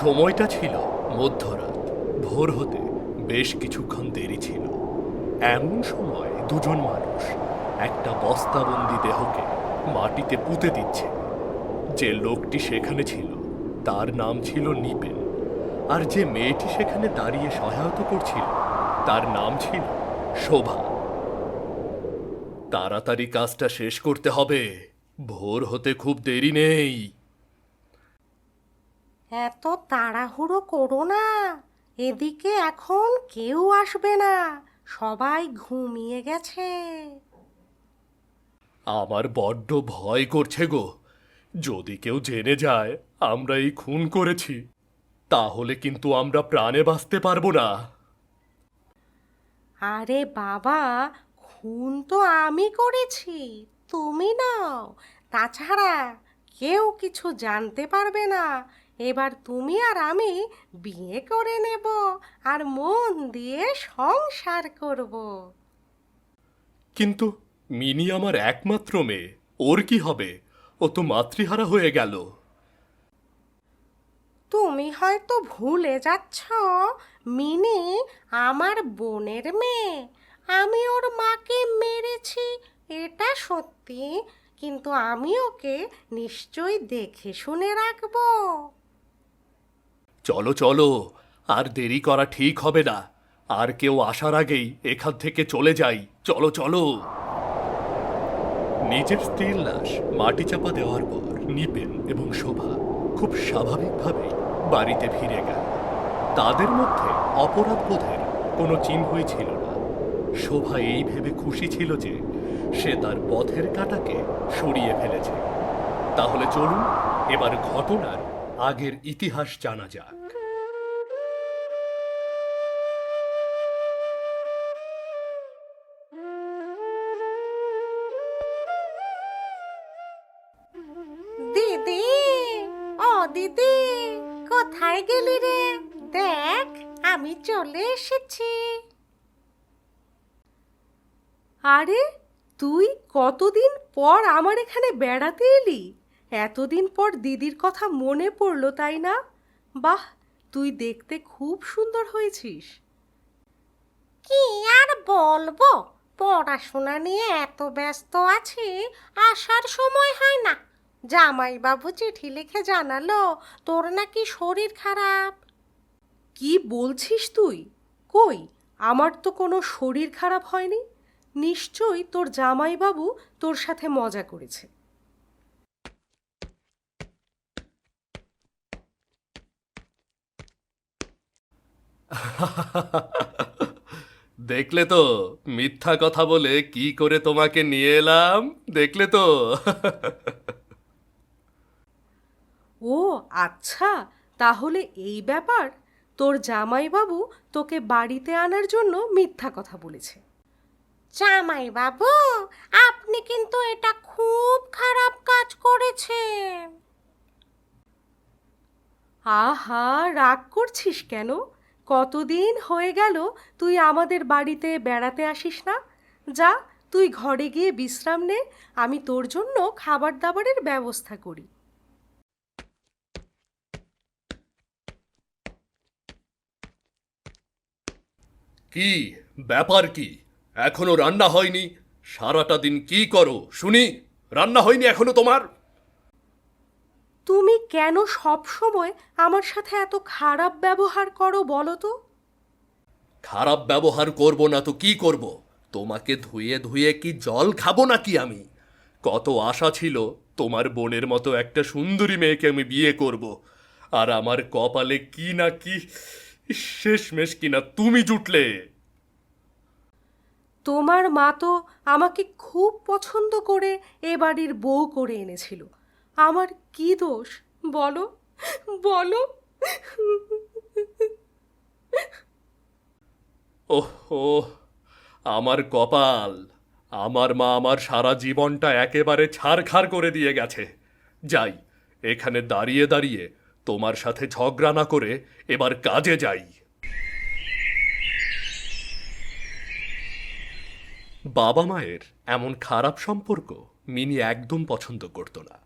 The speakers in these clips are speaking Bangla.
সময়টা ছিল মধ্যরাত। ভোর হতে বেশ কিছুক্ষণ দেরি ছিল। এমন সময় দুজন মানুষ একটা বস্তাবন্দি দেহকে মাটিতে পুঁতে দিচ্ছে। যে লোকটি সেখানে ছিল, তার নাম ছিল নিপেন। আর যে মেয়েটি সেখানে দাঁড়িয়ে সহায়তা করছিল, তার নাম ছিল শোভা। তাড়াতাড়ি কাজটা শেষ করতে হবে। ভোর হতে খুব দেরি নেই। এত তাড়াহুড়ো করো না। এদিকে এখন কেউ আসবে না। সবাই ঘুমিয়ে গেছে। আমার বড্ড ভয় করছে গো। যদি কেউ জেনে যায় আমরা এই খুন করেছি। তাহলে কিন্তু আমরা প্রাণে বাঁচতে পারব না। আরে বাবা খুন তো আমি করেছি। তুমি নাও। তাছাড়া কেউ কিছু জানতে পারবে না। এবার তুমি আর আমি বিয়ে করে নেব আর মন দিয়ে সংসার করব। কিন্তু মিনি আমার একমাত্র মেয়ে ওর কি হবে? ও তো মাতৃহারা হয়ে গেল। তুমি হয়তো ভুলে যাচ্ছ মিনি আমার বোনের মেয়ে। আমি ওর মাকে মেরেছি এটা সত্যি। কিন্তু আমি ওকে নিশ্চয়ই দেখে শুনে রাখব। চলো চলো, আর দেরি করা ঠিক হবে না। আর কেউ আসার আগেই এখান থেকে চলে যাই। চলো চলো। নিজের স্ত্রীর লাশ মাটি চাপা দেওয়ার পর নিপেন এবং শোভা খুব স্বাভাবিকভাবে বাড়িতে ফিরে গেল। তাদের মধ্যে অপরাধ বোধের কোনো চিহ্নই ছিল না। শোভা এই ভেবে খুশি ছিল যে সে তার পথের কাটাকে সরিয়ে ফেলেছে। তাহলে চলুন, এবার ঘটনার আগের ইতিহাস জানা যাক। কোথায় গেলি রে। দেখ, আমি চলে এসেছি। আরে, তুই কতদিন পর আমার এখানে বেড়াতে এলি? এতদিন পর দিদির কথা মনে পড়ল, তাই না? বাহ, তুই দেখতে খুব সুন্দর হয়েছিস। কি আর বলব? পড়াশোনা নিয়ে এত ব্যস্ত আছি, আসার সময় হয় না। জামাইবাবু চিঠি লিখে জানালো, তোর নাকি শরীর খারাপ। কি বলছিস তুই? কই? আমার তো কোনো শরীর খারাপ হয়নি। নিশ্চয়ই তোর জামাইবাবু তোর সাথে মজা করেছে। দেখলে তো, মিথ্যা কথা বলে কি করে তোমাকে নিয়ে এলাম? দেখলে তো। ও আচ্ছা তাহলে এই ব্যাপার। তোর জামাইবাবু তোকে বাড়িতে আনার জন্য মিথ্যা কথা বলেছে। জামাইবাবু আপনি কিন্তু এটা খুব খারাপ কাজ করেছেন। আহা রাগ করছিস কেন? কতদিন হয়ে গেল তুই আমাদের বাড়িতে বেড়াতে আসিস না? যা তুই ঘরে গিয়ে বিশ্রাম নে আমি তোর জন্য খাবার দাবারের ব্যবস্থা করি। কি? ব্যাপার কি? এখনও রান্না হয়নি? সারাটা দিন কি করো? শুনি। রান্না হয়নি এখনও তোমার? তুমি কেন সব সময় আমার সাথে এত খারাপ ব্যবহার করো বলো তো? খারাপ ব্যবহার করব না তো কি করব? তোমাকে ধুয়ে ধুয়ে কি জল খাব নাকি আমি? কত আশা ছিল তোমার বোনের মতো একটা সুন্দরী মেয়েকে আমি বিয়ে করব। আর আমার কপালে কি না কি শেষমেশ কিনা তুমি জুটলে। তোমার মা তো আমাকে খুব পছন্দ করে এ বাড়ির বউ করে এনেছিল। আমার কি দোষ? বলো বলো। ওহো আমার কপাল। আমার মা আমার সারা জীবনটা একেবারে ছাড়খাড় করে দিয়ে গেছে। যাই এখানে দাঁড়িয়ে দাঁড়িয়ে তোমার সাথে ঝগড়া না করে এবার কাজে যাই। বাবা মায়ের এমন খারাপ সম্পর্ক মিনি একদম পছন্দ করত না।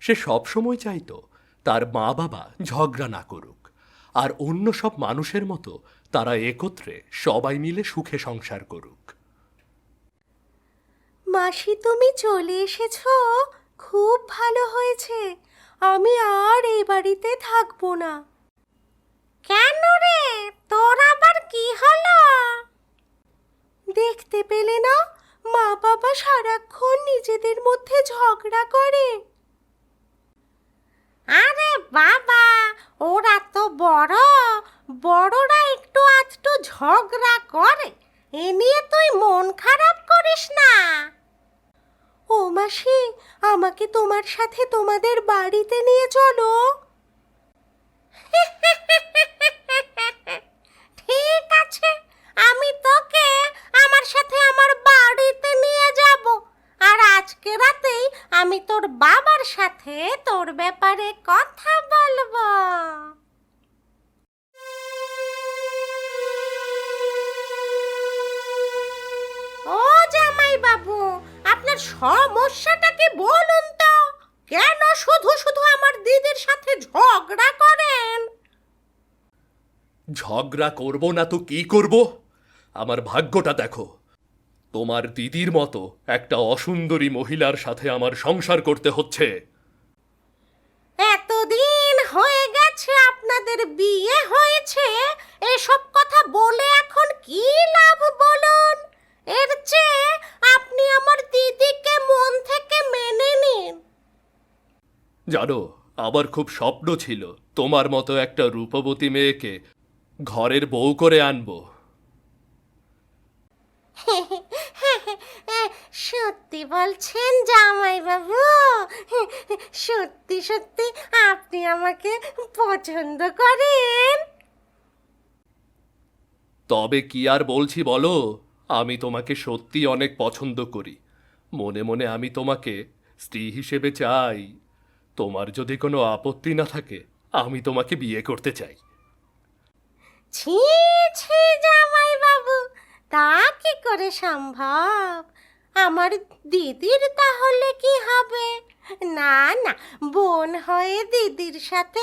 সে সবসময় চাইতো তার মা বাবা ঝগড়া না করুক, আর অন্য সব মানুষের মতো তারা একত্রে সবাই মিলে সুখে সংসার করুক। মাসি তুমি চলে এসেছ? খুব ভালো হয়েছে। আমি আর এই বাড়িতে থাকব না। কেন রে? তোর আবার কি হলো? দেখতে পেলে না মা বাবা সারাক্ষণ নিজেদের মধ্যে ঝগড়া করে। ঝগড়া করব না তো কি করব? আমার ভাগ্যটা দেখো। তোমার দিদির মতো একটা অসুন্দরী মহিলার সাথে আমার সংসার করতে হচ্ছে। এতদিন হয়ে গেছে আপনাদের বিয়ে হয়েছে। এসব কথা বলে এখন কি লাভ বলুন? এর চেয়ে আপনি আমার দিদিকে মন থেকে মেনে নিন। জানো আমার খুব স্বপ্ন ছিল তোমার মতো একটা রূপবতী মেয়েকে ঘরের বউ করে আনব। সত্যি বলছেন জামাই বাবু সত্যি সত্যি আপনি আমাকে পছন্দ করেন। তবে কি আর বলছি বলো? আমি তোমাকে সত্যি অনেক পছন্দ করি। মনে মনে আমি তোমাকে স্ত্রী হিসেবে চাই। তোমার যদি কোনো আপত্তি না থাকে আমি তোমাকে বিয়ে করতে চাই। ছি ছি জামাই বাবু তা কি করে সম্ভব? আমার দিদির তাহলে কি হবে? না না, বোন হয়ে দিদির সাথে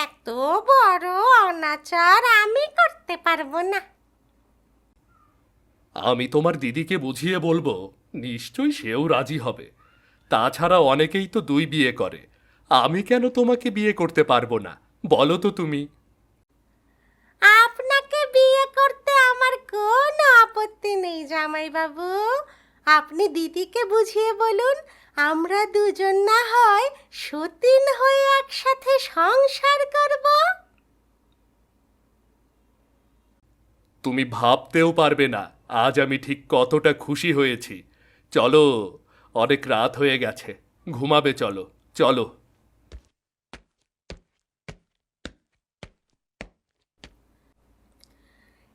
এত বড় অনাচার আমি করতে পারব না। আমি তোমার দিদিকে বুঝিয়ে বলব, নিশ্চয়ই সেও রাজি হবে। তাছাড়া অনেকেই তো দুই বিয়ে করে। আমি কেন তোমাকে বিয়ে করতে পারব না? বলো তো তুমি। আপনাকে বিয়ে করতে আমার কোনো আপত্তি নেই জামাই বাবু আপনি দিদিকে বুঝিয়ে বলুন, আমরা দুজন না হয় সতীন হয়ে একসাথে সংসার করব। তুমি ভাবতেও পারবে না, আজ আমি ঠিক কতটা খুশি হয়েছি। চলো, অনেক রাত হয়ে গেছে। ঘুমাবে চলো চলো।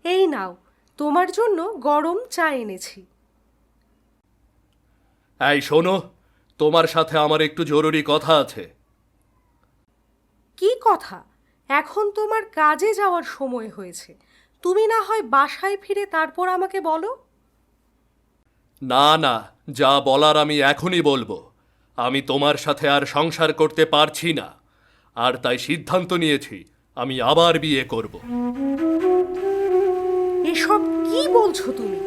এই নাও তোমার জন্য গরম চা এনেছি। এই শোনো তোমার সাথে আমার একটু জরুরি কথা আছে। কি কথা? এখন তোমার কাজে যাওয়ার সময় হয়েছে। তুমি না হয় বাসায় ফিরে তারপর আমাকে বলো। না না যা বলার আমি এখনই বলব। আমি তোমার সাথে আর সংসার করতে পারছি না। আর তাই সিদ্ধান্ত নিয়েছি আমি আবার বিয়ে করব। এসব কি বলছো তুমি?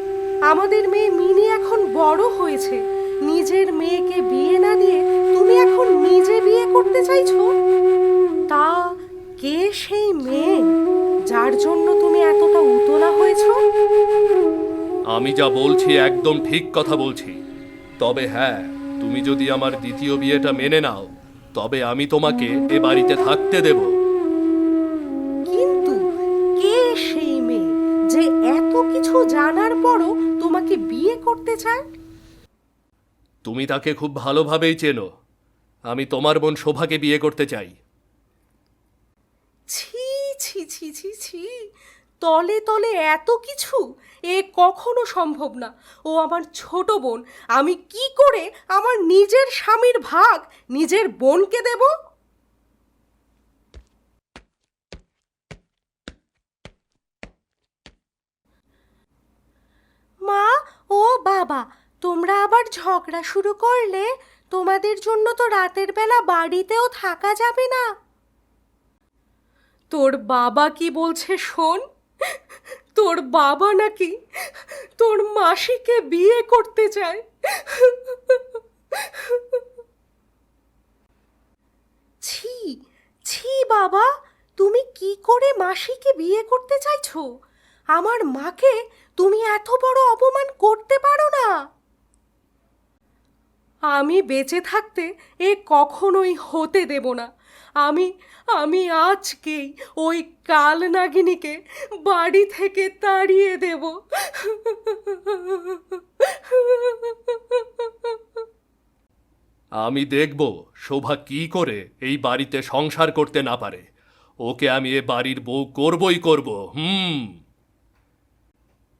আমাদের মেয়ে মিনি এখন বড় হয়েছে। নিজের মেয়েকে বিয়ে না দিয়ে তুমি এখন নিজে বিয়ে করতে চাইছো? তা কে সেই মেয়ে যার জন্য তুমি এতটা উতলা হয়েছো? আমি যা বলছি একদম ঠিক কথা বলছি। তবে হ্যাঁ তুমি যদি আমার দ্বিতীয় বিয়েটা মেনে নাও, তবে আমি তোমাকে এ বাড়িতে থাকতে দেব। তুমি তাকে খুব ভালোভাবেই চেনো। আমি তোমার বোন শোভাকে বিয়ে করতে চাই। ছি ছি ছি ছি ছি। তলে তলে এত কিছু? এ কখনো সম্ভব না। ও আমার ছোট বোন। আমি কি করে আমার নিজের স্বামীর ভাগ নিজের বোনকে দেব? মা, ও বাবা তোমরা আবার ঝগড়া শুরু করলে তোমাদের জন্য তো রাতের বেলা বাড়িতেও থাকা যাবে না। তোর বাবা কি বলছে শোন? তোর বাবা নাকি তোর মাসিকে বিয়ে করতে চায়। ছি ছি বাবা, তুমি কি করে মাসিকে বিয়ে করতে চাইছো? আমার মাকে তুমি এত বড় অপমান করতে পারো না। আমি বেঁচে থাকতে এ কখনোই হতে দেব না। আমি আমি আজকেই ওই কাল নাগিনীকে বাড়ি থেকে তাড়িয়ে দেব। আমি দেখব শোভা কি করে এই বাড়িতে সংসার করতে না পারে। ওকে আমি এ বাড়ির বউ করবই করব, হুম।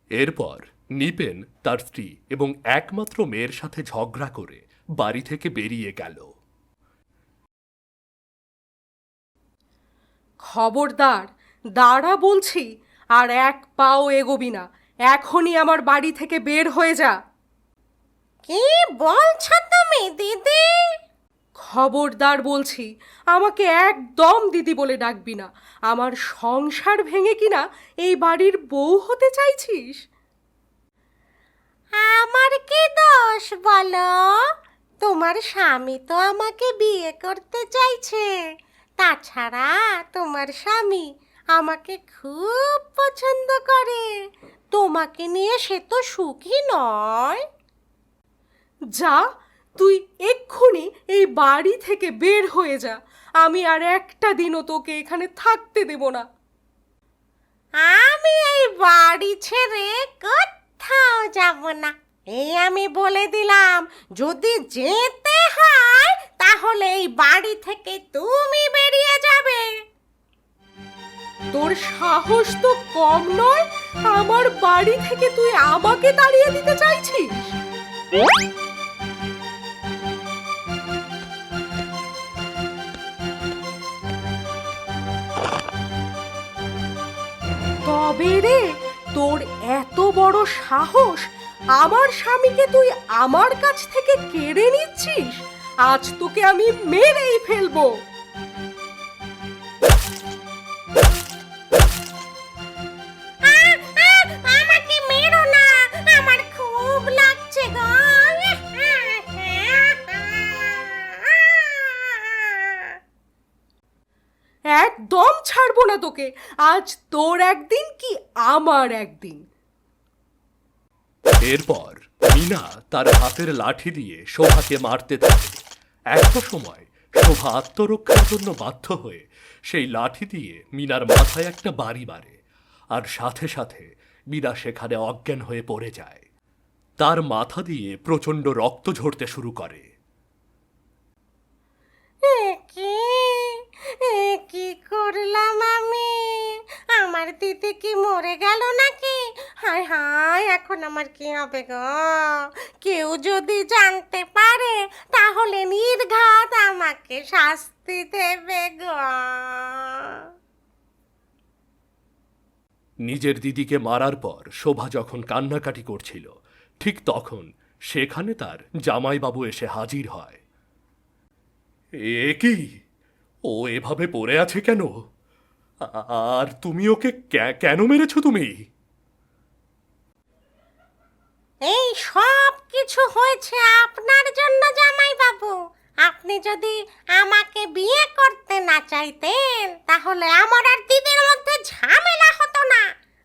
এরপর নিপেন তার স্ত্রী এবং একমাত্র মেয়ের সাথে ঝগড়া করে। বাড়ি থেকে বেরিয়ে গেল। খবরদার দাঁড়া বলছি আর এক পাও এগোবি না। এখনই আমার বাড়ি থেকে বের হয়ে যা। কি বলছো তুমি দিদি? খবরদার বলছি আমাকে একদম দিদি বলে ডাকবি না। আমার সংসার ভেঙে কিনা এই বাড়ির বউ হতে চাইছিস? আমার কি দোষ বলো? তোমার স্বামী তো আমাকে বিয়ে করতে চাইছে। তাছাড়া তোমার স্বামী আমাকে খুব পছন্দ করে। তোমাকে নিয়ে সে তো সুখী নয়। যা তুই এক্ষুনি এই বাড়ি থেকে বের হয়ে যা। আমি আর একটা দিনও তোকে এখানে থাকতে দেব না। আমি এই বাড়ি ছেড়ে কোথাও যাব না। এই আমি বলে দিলাম, যদি যেতে হয়, তাহলে এই বাড়ি থেকে তুমি বেরিয়ে যাবে। তোর সাহস তো কম নয়, আমার বাড়ি থেকে তুই আমাকে তাড়িয়ে দিতে চাইছিস। তবে রে, তোর এত বড় সাহস আমার স্বামীকে তুই আমার কাছ থেকে কেড়ে নিচ্ছিস? আজ তোকে আমি মেরেই ফেলব। একদম ছাড়বো না তোকে। আজ তোর একদিন কি আমার একদিন? এরপর মিনা তার হাতের লাঠি দিয়ে শোভাকে মারতে থাকে। একটা সময় শোভা আত্মরক্ষার জন্য বাধ্য হয়ে সেই লাঠি দিয়ে মিনার মাথায় একটা বাড়ি বাড়ে আর সাথে সাথে মিনা সেখানে অজ্ঞান হয়ে পড়ে যায়। তার মাথা দিয়ে প্রচণ্ড রক্ত ঝরতে শুরু করে। কি? কি করলাম আমি? আমার দিদি কি মরে গেল নাকি? হায় হায়, এখন আমার কি হবে গো? কেউ যদি জানতে পারে, তাহলে নির্ঘাত আমাকে শাস্তি দেবে গো। নিজের দিদিকে মারার পর শোভা যখন কান্নাকাটি করছিল, ঠিক তখন সেখানে তার জামাইবাবু এসে হাজির হয়। এ কি? ও এভাবে পড়ে আছে কেন? আর তুমি ওকে কেন মেরেছো তুমি? এই সব কিছু হয়েছে আপনার জন্য জামাই বাবু আপনি যদি আমাকে বিয়ে করতে না চাইতেন, তাহলে আমার আর দিদির মধ্যে ঝামেলা হতো না।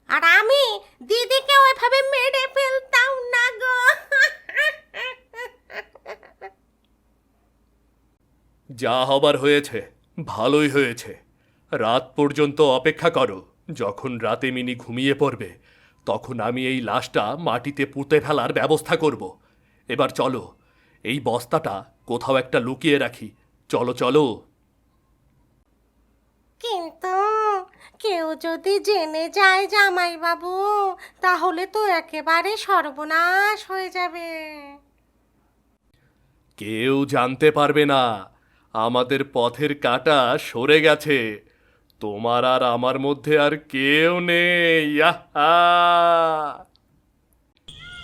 আর আমি দিদিকে ওইভাবে মেরে ফেলতাম না গো। যা হবার হয়েছে ভালোই হয়েছে। রাত পর্যন্ত অপেক্ষা করো যখন রাতে মিনি ঘুমিয়ে পড়বে তখন আমি এই লাশটা মাটিতে পুঁতে ফেলার ব্যবস্থা করব। এবার চলো এই বস্তাটা কোথাও একটা লুকিয়ে রাখি। চলো চলো। কিন্তু কেউ যদি জেনে যায় জামাই বাবু তাহলে তো একেবারে সর্বনাশ হয়ে যাবে। কেউ জানতে পারবে না আমাদের পথের কাটা সরে গেছে। তোমার আর আমার মধ্যে আর কেউ নেই!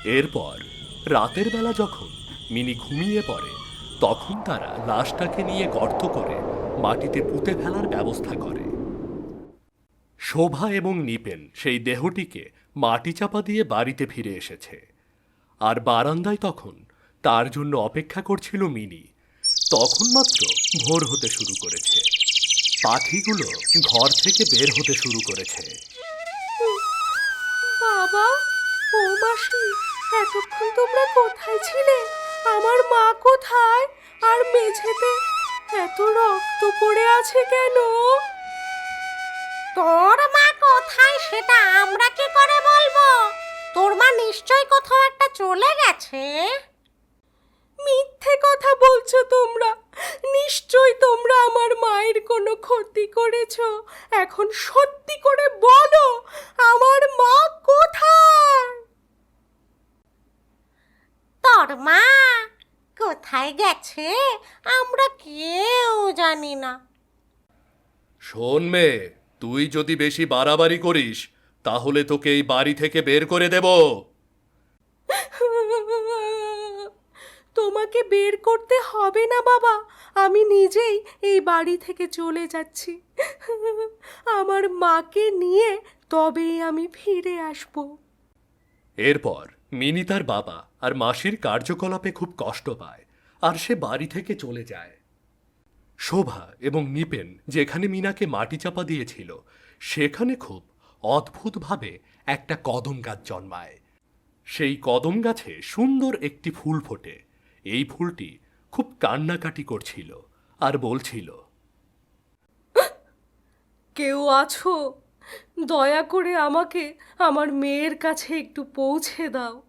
এরপর রাতের বেলা যখন মিনি ঘুমিয়ে পড়ে, তখন তারা লাশটাকে নিয়ে গর্ত করে মাটিতে পুঁতে ফেলার ব্যবস্থা করে। শোভা এবং নিপেন সেই দেহটিকে মাটি চাপা দিয়ে বাড়িতে ফিরে এসেছে। আর বারান্দায় তখন তার জন্য অপেক্ষা করছিল মিনি। তখন মাত্র ভোর হতে শুরু করেছে। পাখিগুলো ঘর থেকে বের হতে শুরু করেছে। বাবা ও মাসি এতক্ষণ তোমরা কোথায় ছিলে? আমার মা কোথায়? আর মেঝেতে এত রক্ত পড়ে আছে কেন? তোর মা কোথায় সেটা আমরা কি করে বলব? তোর মা নিশ্চয় কোথাও একটা চলে গেছে। মিথ্যে কথা বলছো তোমরা। নিশ্চয় তোমরা আমার মায়ের কোনো ক্ষতি করেছ। এখন সত্যি করে বলো আমার মা কোথায়? তোর মা কোথায় গেছে? আমরা কেউ জানি না। শোন মেয়ে তুই যদি বেশি বাড়াবাড়ি করিস তাহলে তোকে এই বাড়ি থেকে বের করে দেব। তোমাকে বের করতে হবে না, বাবা। আমি নিজেই এই বাড়ি থেকে চলে যাচ্ছি। আমার মাকে নিয়ে তবেই আমি ফিরে আসব। এরপর মিনি তার বাবা আর মাসির কার্যকলাপে খুব কষ্ট পায় আর সে বাড়ি থেকে চলে যায়। শোভা এবং নিপেন যেখানে মিনাকে মাটি চাপা দিয়েছিল, সেখানে খুব অদ্ভুতভাবে একটা কদম গাছ জন্মায়। সেই কদম গাছে সুন্দর একটি ফুল ফোটে। এই ফুলটি খুব কান্নাকাটি করছিল আর বলছিল কেউ আছো? দয়া করে আমাকে আমার মেয়ের কাছে একটু পৌঁছে দাও।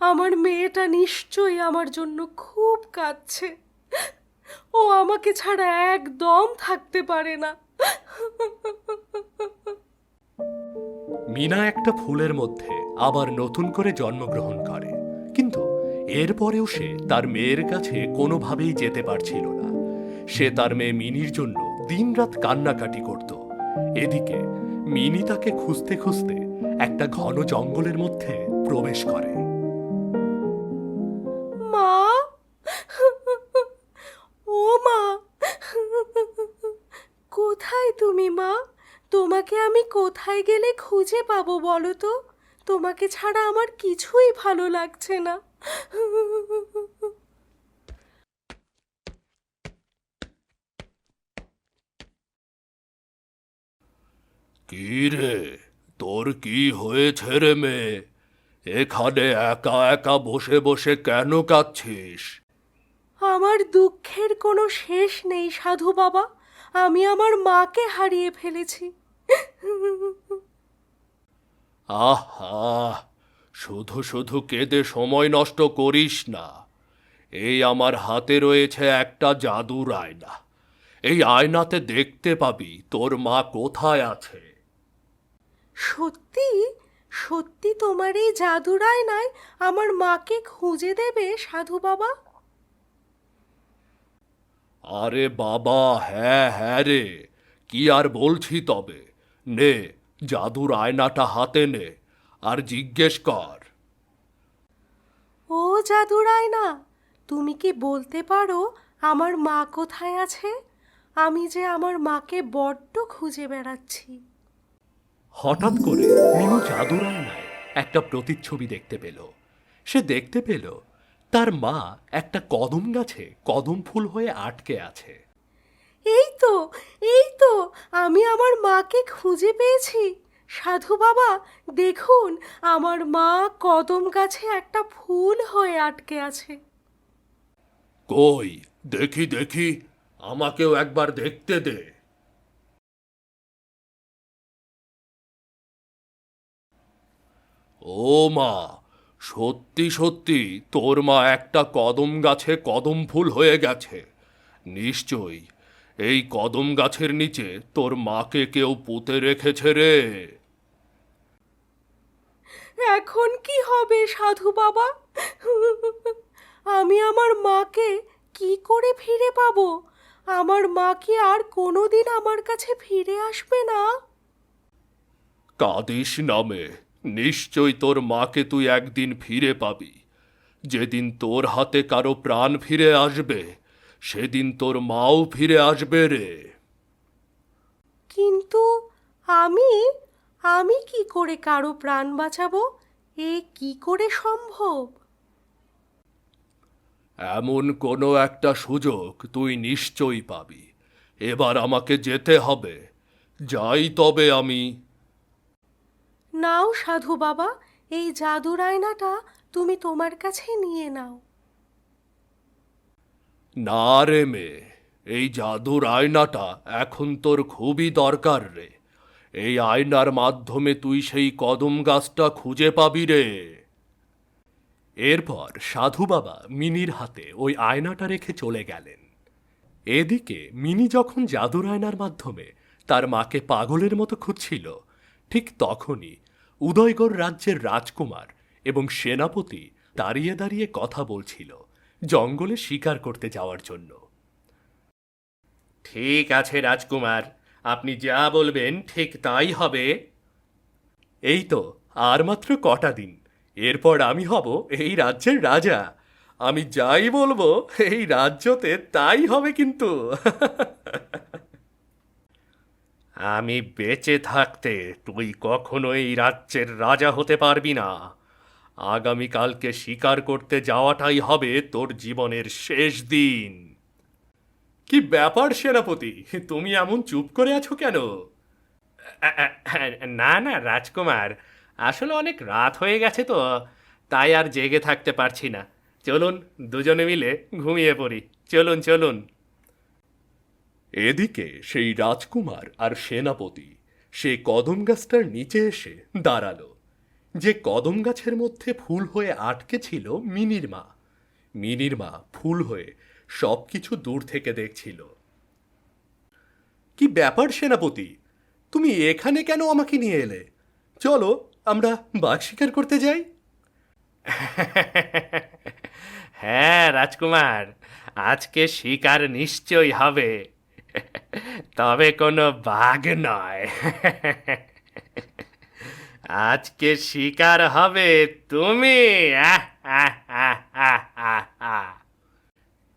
আমার মেয়েটা নিশ্চয়ই আমার জন্য খুব কাঁদছে। ও আমাকে ছাড়া একদম থাকতে পারে না। মিনা একটা ফুলের মধ্যে আবার নতুন করে জন্মগ্রহণ করে। এরপরেও সে তার মেয়ের কাছে কোনোভাবেই যেতে পারছিল না। সে তার মেয়ে মিনির জন্য দিনরাত কান্নাকাটি করত। এদিকে, মিনি তাকে খুঁজতে খুঁজতে একটা ঘন জঙ্গলের মধ্যে প্রবেশ করে। মা! ও মা! কোথায় তুমি মা? তোমাকে আমি কোথায় গেলে খুঁজে পাবো বলো তো? তোমাকে ছাড়া আমার কিছুই ভালো লাগছে না। কি রে? তোর কি হয়েছে রে মেয়ে? এখানে একা একা বসে বসে কেন কাঁদছিস? আমার দুঃখের কোনো শেষ নেই সাধু বাবা। আমি আমার মাকে হারিয়ে ফেলেছি। আহা শুধু শুধু কেঁদে সময় নষ্ট করিস না। এই আমার হাতে রয়েছে একটা জাদুর আয়না এই আয়নাতে দেখতে পাবি তোর মা কোথায় আছে। সত্যি? সত্যি তোমার এই জাদুর আয়নায় আমার মাকে খুঁজে দেবে সাধু বাবা? আরে বাবা হ্যাঁ হ্যাঁ রে। কি আর বলছি তবে? নে জাদুর আয়নাটা হাতে নে আর জিজ্ঞেস কর। ও জাদুর আয়না তুমি কি বলতে পারো আমার মা কোথায় আছে? আমি যে আমার মাকে বড্ড খুঁজে বেড়াচ্ছি। হঠাৎ করে মিনু জাদুর আয়নায় একটা প্রতিচ্ছবি দেখতে পেল। সে দেখতে পেল তার মা একটা কদম গাছে কদম ফুল হয়ে আটকে আছে। এই তো এই তো, আমি আমার মাকে খুঁজে পেয়েছি। সাধু বাবা, দেখুন, আমার মা কদম গাছে একটা ফুল হয়ে আটকে আছে। কই? দেখি দেখি, আমাকেও একবার দেখতে দে। ও মা, সত্যি সত্যি, তোর মা একটা কদম গাছে কদম ফুল হয়ে গেছে। নিশ্চয়ই এই কদম গাছের নিচে তোর মাকে কেউ পুঁতে রেখেছে রে। এখন কি হবে সাধু বাবা? আমি আমার মাকে কি করে ফিরে পাবো? আমার মা কি আর কোনোদিন আমার কাছে ফিরে আসবে না? কাঁদিস নামে নিশ্চয় তোর মাকে তুই একদিন ফিরে পাবি। যেদিন তোর হাতে কারও প্রাণ ফিরে আসবে সেদিন তোর মাও ফিরে আসবে রে। কিন্তু আমি আমি কি করে কারও প্রাণ বাঁচাবো? এ কি করে সম্ভব? এমন কোনো একটা সুযোগ তুই নিশ্চয়ই পাবি। এবার আমাকে যেতে হবে। যাই তবে আমি। নাও সাধু বাবা এই জাদুর আয়নাটা তুমি তোমার কাছে নিয়ে নাও। না রে মেয়ে, এই জাদুর আয়নাটা এখন তোর খুবই দরকার রে। এই আয়নার মাধ্যমে তুই সেই কদম গাছটা খুঁজে পাবি রে। এরপর সাধু বাবা মিনির হাতে ওই আয়নাটা রেখে চলে গেলেন। এদিকে মিনি যখন জাদুর আয়নার মাধ্যমে তার মাকে পাগলের মতো খুঁজছিল, ঠিক তখনই উদয়গড় রাজ্যের রাজকুমার এবং সেনাপতি দাঁড়িয়ে দাঁড়িয়ে কথা বলছিল। জঙ্গলে শিকার করতে যাওয়ার জন্য। ঠিক আছে, রাজকুমার। আপনি যা বলবেন ঠিক তাই হবে। এই তো, আর মাত্র কটা দিন। এরপর আমি হব এই রাজ্যের রাজা। আমি যাই বলব, এই রাজ্যতে তাই হবে কিন্তু। আমি বেঁচে থাকতে তুই কখনো এই রাজ্যের রাজা হতে পারবি না। আগামীকালকে শিকার করতে যাওয়াটাই হবে তোর জীবনের শেষ দিন। কি ব্যাপার সেনাপতি? তুমি এমন চুপ করে আছো কেন? না না, রাজকুমার, আসলে অনেক রাত হয়ে গেছে তো, তাই আর জেগে থাকতে পারছি না। চলুন, দুজনে মিলে ঘুমিয়ে পড়ি। চলুন চলুন। এদিকে সেই রাজকুমার আর সেনাপতি সে কদম গাছটার নিচে এসে দাঁড়াল। যে কদম গাছের মধ্যে ফুল হয়ে আটকে ছিল মিনির মা মিনির মা ফুল হয়ে সব কিছু দূর থেকে দেখছিল। কি ব্যাপার সেনাপতি? তুমি এখানে কেন আমাকে নিয়ে এলে? চলো, আমরা বাঘ শিকার করতে যাই। হ্যাঁ রাজকুমার, আজকে শিকার নিশ্চয়ই হবে। তবে কোনো বাঘ নয়। আজকে শিকার হবে তুমি।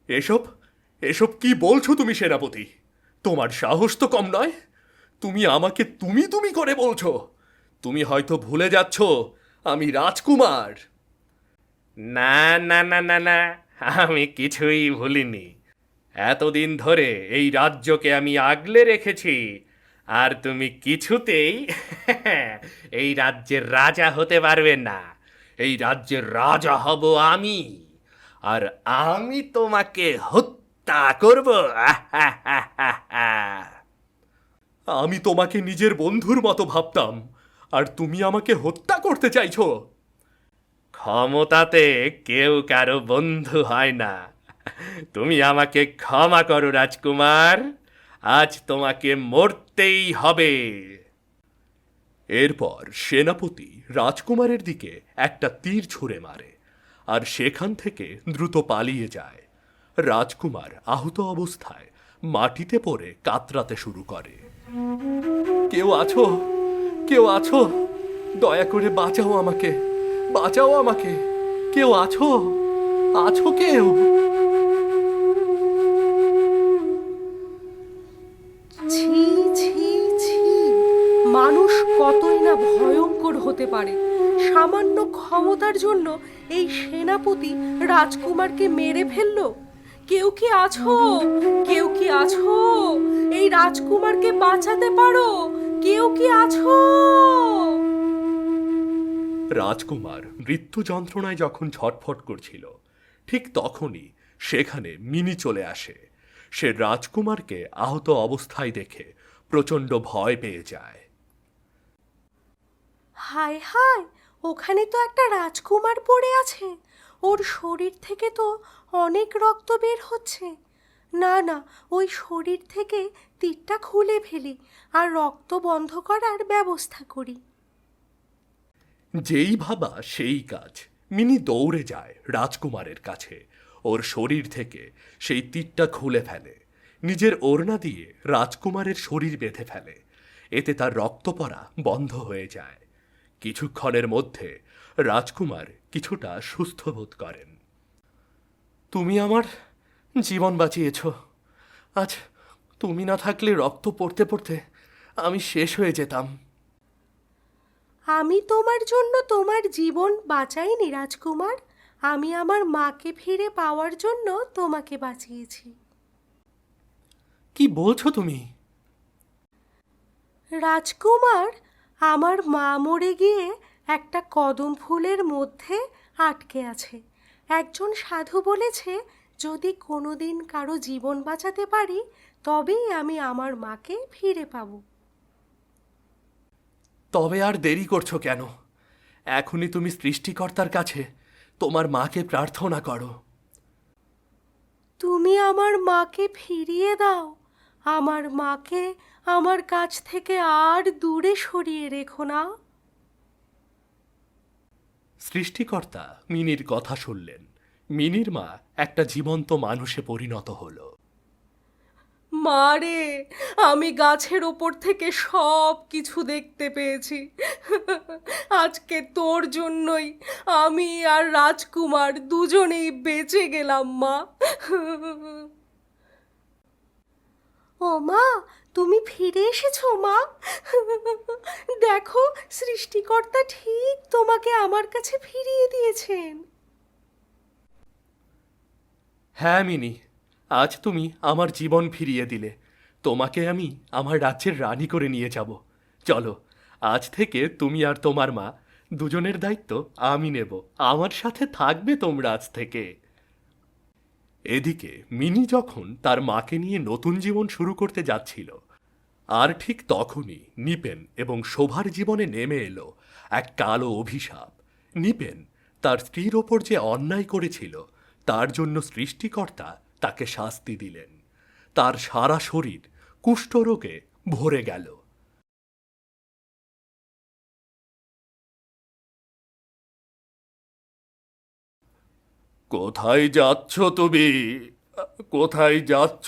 এসব এসব কি বলছো তুমি সেনাপতি? তোমার সাহস তো কম নয়। তুমি আমাকে তুমি তুমি করে বলছো। তুমি হয়তো ভুলে যাচ্ছ আমি রাজকুমার। না না না না না আমি কিছুই ভুলিনি। এতদিন ধরে এই রাজ্যকে আমি আগলে রেখেছি। আর তুমি কিছুতেই এই রাজ্যের রাজা হতে পারবে না। এই রাজ্যের রাজা হব আমি। আর আমি তোমাকে হত্যা করব। আমি তোমাকে নিজের বন্ধুর মতো ভাবতাম, আর তুমি আমাকে হত্যা করতে চাইছো। ক্ষমতাতে কেউ কারও বন্ধু হয় না। তুমি আমাকে ক্ষমা করো, রাজকুমার। আজ তোমাকে মরতেই হবে। এরপর সেনাপতি রাজকুমারের দিকে একটা তীর ছুঁড়ে মারে আর সেখান থেকে দ্রুত পালিয়ে যায়। রাজকুমার আহত অবস্থায় মাটিতে পড়ে কাতরাতে শুরু করে। কেউ আছো? কেউ আছো? দয়া করে বাঁচাও আমাকে। বাঁচাও আমাকে। কেউ আছো? আছো কেউ? পারে। সামান্য ক্ষমতার জন্য এই সেনাপতি রাজকুমারকে মেরে ফেলল। কেউ কি আছো? কেউ কি আছো? এই রাজকুমারকে বাঁচাতে পারো? কেউ কি আছো? রাজকুমার মৃত্যু যন্ত্রণায় যখন ছটফট করছিল, ঠিক তখনই সেখানে মিনি চলে আসে। সে রাজকুমারকে আহত অবস্থায় দেখে প্রচণ্ড ভয় পেয়ে যায়। হায় হায়, ওখানে তো একটা রাজকুমার পড়ে আছে। ওর শরীর থেকে তো অনেক রক্ত বের হচ্ছে। না না, ওই শরীর থেকে তীরটা খুলে ফেলি আর রক্ত বন্ধ করার ব্যবস্থা করি। যেই ভাবা সেই কাজ। মিনি দৌড়ে যায় রাজকুমারের কাছে। ওর শরীর থেকে সেই তীরটা খুলে ফেলে। নিজের ওড়না দিয়ে রাজকুমারের শরীর বেঁধে ফেলে। এতে তার রক্ত পড়া বন্ধ হয়ে যায়। কিছুক্ষণের মধ্যে রাজকুমার কিছুটা সুস্থ বোধ করেন। তুমি আমার জীবন বাঁচিয়েছ। আজ তুমি না থাকলে রক্ত পড়তে পড়তে আমি শেষ হয়ে যেতাম। আমি তোমার জন্য তোমার জীবন বাঁচাইনি রাজকুমার। আমি আমার মাকে ফিরে পাওয়ার জন্য তোমাকে বাঁচিয়েছি। কি বলছো তুমি? রাজকুমার আমার মা মরে গিয়ে একটা কদম ফুলের মধ্যে আটকে আছে। একজন সাধু বলেছে যদি কোনোদিন কারও জীবন বাঁচাতে পারি তবেই আমি আমার মাকে ফিরে পাবো। তবে আর দেরি করছ কেন? এখনই তুমি সৃষ্টিকর্তার কাছে তোমার মাকে প্রার্থনা করো। তুমি আমার মাকে ফিরিয়ে দাও। আমার মাকে আমার কাছ থেকে আর দূরে সরিয়ে রেখো না। সৃষ্টিকর্তা মিনির কথা শুনলেন। মিনির মা একটা জীবন্ত মানুষে পরিণত হলো। মারে আমি গাছের ওপর থেকে সব কিছু দেখতে পেয়েছি। আজকে তোর জন্যই আমি আর রাজকুমার দুজনেই বেঁচে গেলাম মা। ও মা, তুমি ফিরে এসেছ মা? দেখো, সৃষ্টিকর্তা ঠিক তোমাকে আমার কাছে ফিরিয়ে দিয়েছেন। হ্যাঁ মিনি, আজ তুমি আমার জীবন ফিরিয়ে দিলে। তোমাকে আমি আমার রাজ্যের রানী করে নিয়ে যাব। চলো, আজ থেকে তুমি আর তোমার মা দুজনের দায়িত্ব আমি নেব। আমার সাথে থাকবে তোমরা আজ থেকে। এদিকে মিনি যখন তার মাকে নিয়ে নতুন জীবন শুরু করতে যাচ্ছিল, আর ঠিক তখনই নিপেন এবং শোভার জীবনে নেমে এলো এক কালো অভিশাপ। নিপেন তার স্ত্রীর ওপর যে অন্যায় করেছিল, তার জন্য সৃষ্টিকর্তা তাকে শাস্তি দিলেন। তার সারা শরীর কুষ্ঠরোগে ভরে গেল। কোথায় যাচ্ছ তুমি? কোথায় যাচ্ছ?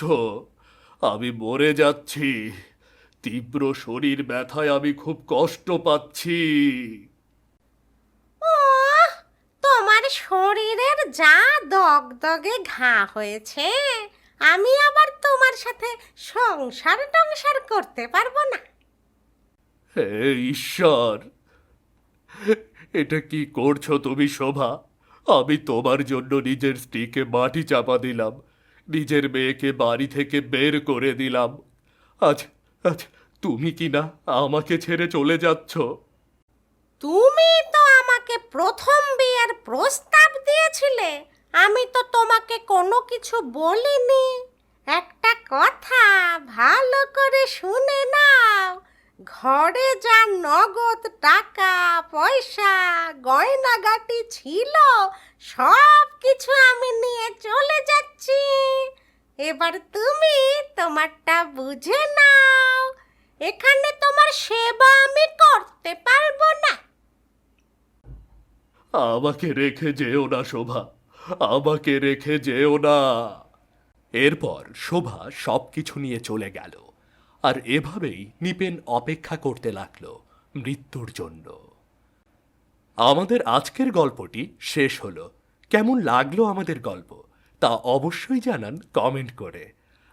আমি মরে যাচ্ছি। তীব্র শরীর ব্যথায় আমি খুব কষ্ট পাচ্ছি। তোমার শরীরের যা দগদগে ঘা হয়েছে আমি আবার তোমার সাথে সংসার টংসার করতে পারব না। হে ঈশ্বর এটা কি করছ তুমি শোভা? আমি তোমার জন্য নিজের স্ত্রীকে মাটি চাপা দিলাম। নিজের মেয়েকে বাড়ি থেকে বের করে দিলাম। আজ আজ তুমি কি না আমাকে ছেড়ে চলে যাচ্ছ? তুমি তো আমাকে প্রথম বিয়ের প্রস্তাব দিয়েছিলে। আমি তো তোমাকে কোনো কিছু বলিনি। একটা কথা ভালো করে শুনে নাও। ঘরে যা নগদ টাকা, পয়সা গয়নাগাটি ছিল সব কিছু আমি নিয়ে চলে যাচ্ছি। এবার তুমি তোমারটা বুঝে নাও, এখানে তোমার সেবা আমি করতে পারব না। আমাকে রেখে যেও না, শোভা। আমাকে রেখে যেও না। এরপর শোভা সব কিছু নিয়ে চলে গেল, আর এভাবেই নিপেন অপেক্ষা করতে লাগল মৃত্যুর জন্য। আমাদের আজকের গল্পটি শেষ হলো। কেমন লাগল আমাদের গল্প? তা অবশ্যই জানান কমেন্ট করে।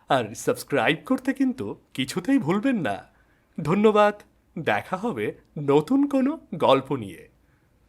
আর সাবস্ক্রাইব করতে কিন্তু কিছুতেই ভুলবেন না। ধন্যবাদ। দেখা হবে নতুন কোনো গল্প নিয়ে।